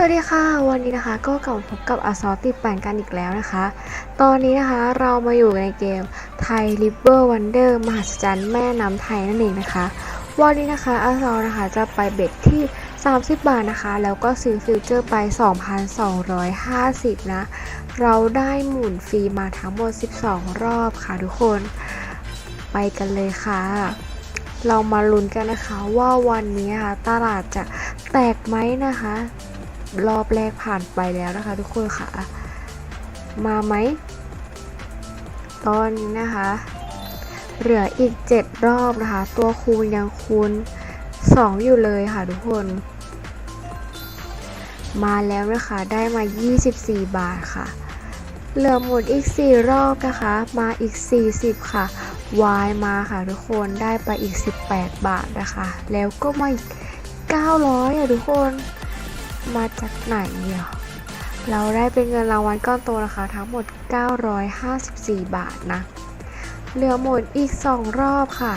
สวัสดีค่ะ วันนี้นะคะก็กลับพบกับอาซอติดปั่นกันอีกแล้วนะคะ ตอนนี้นะคะเรามาอยู่ในเกมไทยริเวอร์วันเดอร์มหัศจรรย์แม่น้ำไทยนั่นเองนะคะ วันนี้นะคะอาซอนะคะจะไปเบ็ดที่ 30 บาทนะคะ แล้วก็ซื้อฟิวเจอร์ไป 2,250 นะ เราได้หมุนฟรีมาทั้งหมด 12 รอบค่ะทุกคนไปกันเลยค่ะ เรามาลุ้นกันนะคะว่าวันนี้ค่ะตลาดจะแตกไหมนะคะ รอบแรกผ่านไปแล้วนะคะ ทุกคนค่ะ มาไหม ตอนนี้นะคะ เหลืออีก 7 รอบนะคะ ตัวคูณยังคูณ 2 อยู่เลยค่ะทุกคน มาแล้วนะคะ ได้มา 24 บาทค่ะ เหลือหมดอีก 4 รอบนะคะ มาอีก 40 ค่ะ Y มาค่ะทุกคน ได้ไปอีก 18 บาทนะคะ แล้วก็มาอีก900อะทุกคน มาจากไหนเนี่ยเราได้เป็นเงินรางวัลก้อนโตนะคะ ทั้งหมด 954 บาทนะ เหลือหมดอีก 2 รอบค่ะ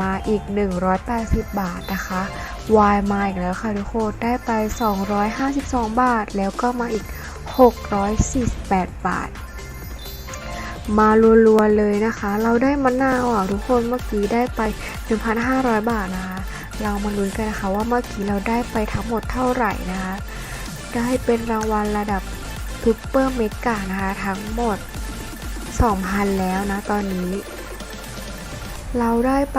มาอีก 180 บาทนะคะ Y มาอีกแล้วค่ะทุกคนได้ไป 252 บาท แล้วก็มาอีก 648 บาท มารัวๆเลยนะคะ เราได้มะนาวอะทุกคนเมื่อกี้ได้ไป 1,500 บาทนะคะ เรามาลุ้นกันนะคะว่าเมื่อกี้เราได้ไปทั้งหมดเท่าไหร่นะคะ ได้เป็นรางวัลระดับซูเปอร์เมกานะคะทั้งหมด 2,000 แล้วนะตอนนี้ เราได้ไป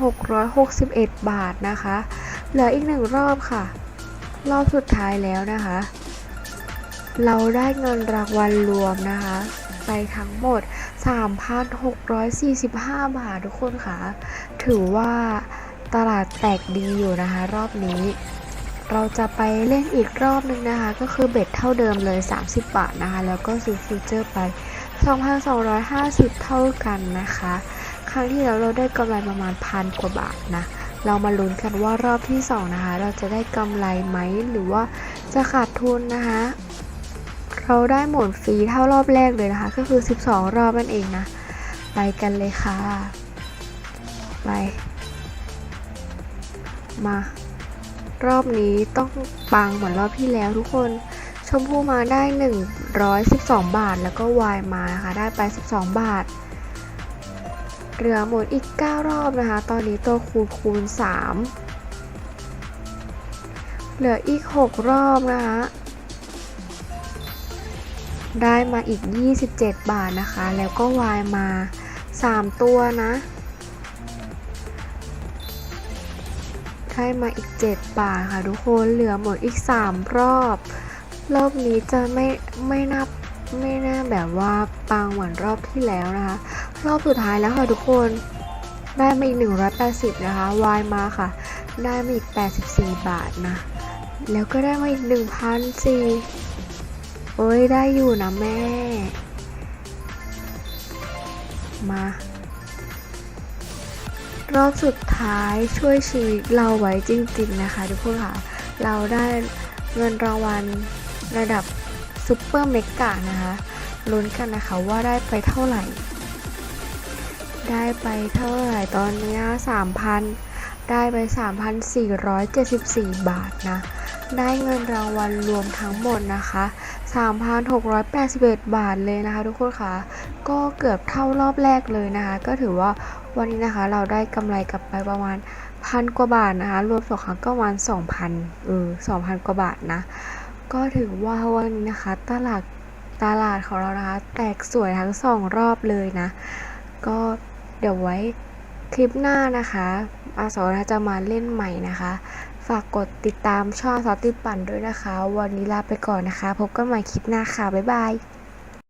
2,661 บาทนะคะ เหลืออีกหนึ่งรอบค่ะ รอบสุดท้ายแล้วนะคะ เราได้เงินรางวัลรวมนะคะ ไปทั้งหมด 3,645 บาททุกคนค่ะ ถือว่า ตลาดแตกดีอยู่นะคะ รอบนี้ เราจะไปเล่นอีกรอบนึงนะคะ ก็คือเบ็ดเท่าเดิมเลย 30 บาทนะคะ แล้วก็ซื้อฟิวเจอร์ไป 2,250 เท่ากันนะคะ ครั้งที่แล้วเราได้กำไรประมาณพันกว่าบาทนะเรามาลุ้นกันว่ารอบที่ 2 นะคะ เราจะได้กำไรไหมหรือว่าจะขาดทุนนะคะ เราได้หมดฟรีเท่ารอบแรกเลยนะคะ ก็คือ 12 รอบนั่นเองนะ ไปกันเลยค่ะ ไป มา รอบนี้ต้องปังเหมือนรอบที่แล้วทุกคน ชมพู่มาได้ 112 บาท แล้วก็วายมานะคะได้ไป 12 บาท เหลือหมดอีก 9 รอบนะคะ ตอนนี้ตัวคูณคูณ 3 เหลืออีก 6 รอบนะคะได้มาอีก 27 บาทนะคะ แล้วก็วายมา 3 ตัวนะ ได้มาอีก7บาทค่ะทุกคนเหลือหมดอีก 3 รอบ รอบนี้จะไม่ไม่นับไม่น่าแบบว่าปังเหมือนรอบที่แล้วนะคะ รอบสุดท้ายแล้วค่ะทุกคนได้มาอีก 180 นะคะวายมาค่ะ ได้มาอีก 84 บาทนะ แล้วก็ได้มาอีก 1,004โอ้ยได้อยู่นะแม่ มา รอบสุดท้ายช่วยชีวิตเราไว้จริงๆนะคะทุกคนค่ะ เราได้เงินรางวัลระดับซุปเปอร์เมกะนะคะลุ้นกันนะคะว่าได้ไปเท่าไหร่ ได้ไปเท่าไหร่ตอนนี้3,000 ได้ไป 3,474 บาทนะ ได้เงินรางวัลรวมทั้งหมดนะคะ 3,681 บาทเลยนะคะทุกคนค่ะ ก็เกือบเท่ารอบแรกเลยนะคะ ก็ถือว่าวันนี้นะคะเราได้กำไรกลับไปประมาณพันกว่าบาทนะคะ รวมสองครั้งก็ประมาณ2,000เออ2,000 กว่าบาทนะ ก็ถือว่าวันนี้นะคะ ตลาดตลาดของเรานะคะ แตกสวยทั้งสองรอบเลยนะ ก็เดี๋ยวไว้คลิปหน้านะคะ อาสอนะจะมาเล่นใหม่นะคะ ฝากกดติดตามช่องซอติปั่นด้วยนะคะ วันนี้ลาไปก่อนนะคะ พบกันใหม่คลิปหน้าค่ะ บ๊ายบาย